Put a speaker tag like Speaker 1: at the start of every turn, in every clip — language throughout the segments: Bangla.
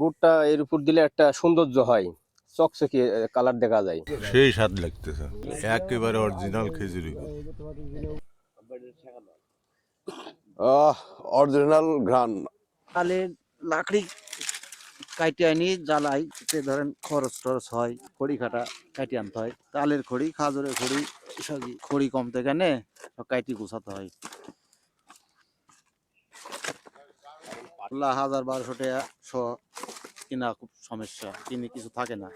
Speaker 1: গুড়টা এর উপর দিলে একটা সৌন্দর্য হয়। চকচকে কালার দেখা যায়।
Speaker 2: সেই স্বাদ লাগতেছে। একেবারে অরিজিনাল খেজুরি
Speaker 3: অরিজিনাল ঘ্রাণ।
Speaker 4: তাহলে লাকড়ি কাইটে আনি জ্বালাই তে ধরেন খরচ টরচ হয় খড়ি কাটা কাটি আনতে হয়। তালের খড়ি খাজুরের খড়ি সবই খড়ি কমতে গেলে কাইটি গুছাতে হয়। হাজার বারোশো টাকা শ কিনা খুব সমস্যা, কিনে কিছু থাকে না।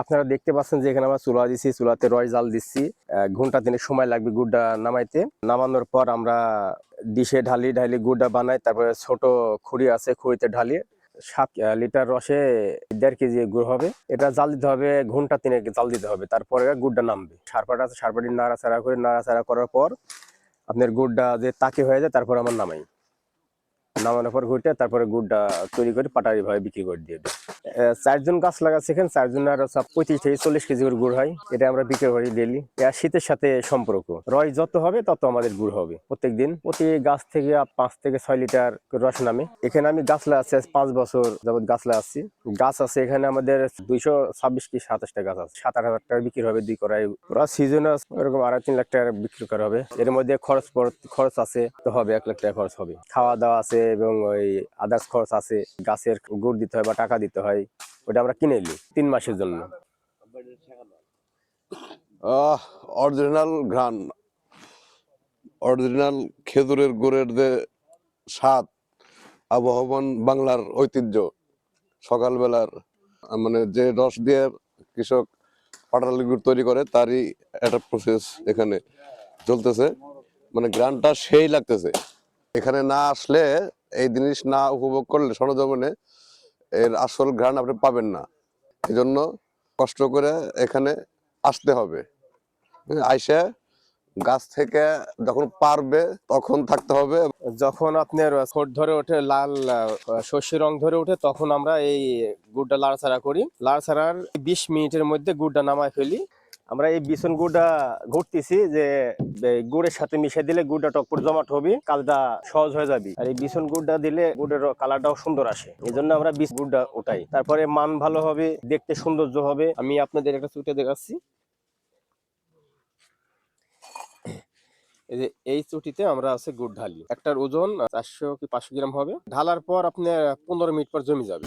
Speaker 1: আপনারা দেখতে পাচ্ছেন যে এখানে আমরা চুলা দিচ্ছি চুলাতে রয় জাল দিচ্ছি ঘণ্টা তিনে সময় লাগবে গুড়টা নামাইতে। নামানোর পর আমরা ডিশে ঢালি ঢালি গুড়টা বানাই, তারপরে ছোট খুঁড়ি আছে, খুঁড়িতে ঢালি। সাত লিটার রসে দেড় কেজি গুড় হবে। এটা জাল দিতে হবে, ঘণ্টা তিনে জাল দিতে হবে, তারপরে গুড়টা নামবে। সারপাটা আছে সারপাটি নাড়াচাড়া করে, নাড়াচাড়া করার পর আপনার গুড়টা যে তাকে হয়ে যায়, তারপর আমার নামাই। নামানোর পর ঘুরতে তারপরে গুড়টা তৈরি করে পাটারি ভাবে বিক্রি করে দিয়ে আহ, চারজন গাছ লাগাচ্ছে এখানে চারজনের আর পঁয়ত্রিশ থেকে চল্লিশ কেজি করে গুড় হয়। এটা আমরা বিক্রি করি ডেলি এটা শীতের সাথে সম্পর্ক। রয় যত হবে, তত আমাদের গুড় হবে প্রত্যেক দিন প্রতি গাছ থেকে পাঁচ থেকে ছয় লিটার রস নামে। এখানে আমি গাছ লাগাচ্ছি আজ পাঁচ বছর যাবত গাছ লাগাচ্ছি গাছ আছে এখানে আমাদের দুইশো ছাব্বিশ কি সাতাশটা গাছ আছে। সাত আট হাজার টাকা বিক্রি হবে দুই করাই পুরো সিজনে এরকম আড়াই তিন লাখ টাকা বিক্রি করা হবে। এর মধ্যে খরচ খরচ আছে, তো হবে এক লাখ টাকা খরচ হবে। খাওয়া দাওয়া আছে এবং ওই আদার্স খরচ আছে। গাছের গুড় দিতে হয় বা টাকা দিতে হয়। ওটা আমরা কিনে নিই তিন মাসের জন্য।
Speaker 3: অরিজিনাল ঘ্রাণ। অরিজিনাল খেজুরের গুড়ের যে স্বাদ, আবহমান বাংলার ঐতিহ্য। সকালবেলার মানে যে রস দিয়ে কৃষক পাটালি গুড় তৈরি করে, তারই একটা প্রসেস এখানে চলতেছে। মানে গ্রানটা সেই লাগতেছে। এখানে না আসলে এই জিনিস না উপভোগ করলে সরজমিনে এর আসল ঘ্রাণ আপনি পাবেন না। এজন্য জন্য কষ্ট করে এখানে আসতে হবে। হ্যাঁ, আইসে গাছ থেকে যখন পারবে তখন থাকতে হবে।
Speaker 1: যখন আপনার ঠোঁট ধরে ওঠে লাল শস্যের শস্য রং ধরে ওঠে তখন আমরা এই গুড়টা লাড়াছাড়া করি। লাড়াছাড়ার বিশ মিনিটের মধ্যে গুড়টা নামায় ফেলি। আমরা এই বিছন গুড়টা ঘুরতেছি যে গুড়ের সাথে মিশিয়ে দিলে গুড়টা টকপুর জমাট হবে কাজটা সহজ হয়ে যাবে। আর এই বিছন গুড়টা দিলে গুড়ের কালারটাও সুন্দর আসে। এই জন্য আমরা বিষ গুড়টা ওঠাই তারপরে মান ভালো হবে, দেখতে সৌন্দর্য হবে। আমি আপনাদের একটা চুটে দেখাচ্ছি। এই যে, এই চুটিতে আমরা আছে গুড় ঢালি। একটার ওজন চারশো কি পাঁচশো গ্রাম হবে। ঢালার পর আপনার পনেরো মিনিট পর জমি যাবে।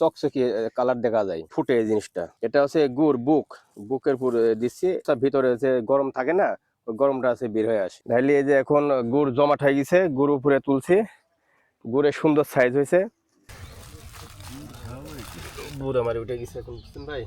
Speaker 1: চকচকে কালার দেখা যায় ফুটে এই জিনিসটা। এটা হচ্ছে গুড়, বুক। বুকের পুর দিচ্ছি। তার ভিতরে যে গরম থাকে না গরমটা আছে বের হয়ে আসে। তাহলে এই যে এখন গুড় জমাট হয়ে গেছে, গুড় উপরে তুলছি। গুড়ের সুন্দর সাইজ হয়েছে। বুড় আমার উঠে গেছে এখন ভাই?